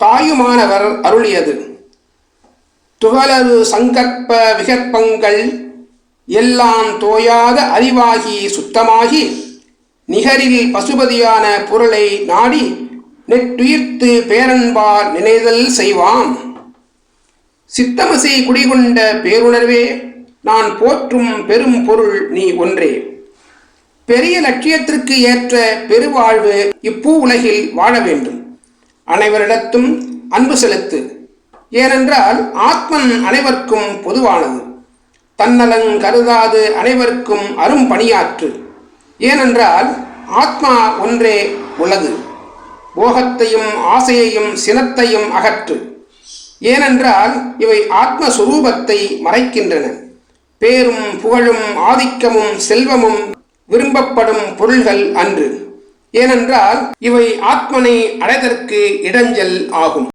தாயுமானவர் அருளியது. துகளது சங்கற்ப விகற்பங்கள் எல்லாம் தோயாத அறிவாகி சுத்தமாகி நிகரில் பசுபதியான பொருளை நாடி நெட்டுயிர்த்து பேரன்பார் நினைதல் செய்வான் சித்தமசை குடிகொண்ட பேருணர்வே நான் போற்றும் பெரும் பொருள் நீ ஒன்றே. பெரிய லட்சியத்திற்கு ஏற்ற பெருவாழ்வு இப்பூ உலகில் வாழ வேண்டும். அனைவரிடத்தும் அன்பு செலுத்து. ஏனென்றால் ஆத்மன் அனைவருக்கும் பொதுவானது. தன்னலன் கருதாது அனைவருக்கும் அரும் பணியாற்று. ஏனென்றால் ஆத்மா ஒன்றே உள்ளது. போகத்தையும் ஆசையையும் சினத்தையும் அகற்று. ஏனென்றால் இவை ஆத்மஸ்வரூபத்தை மறைக்கின்றன. பேரும் புகழும் ஆதிக்கமும் செல்வமும் விரும்பப்படும் பொருள்கள் அன்று. ஏனென்றால் இவை ஆத்மனை அடைதற்கு இடைஞ்சல் ஆகும்.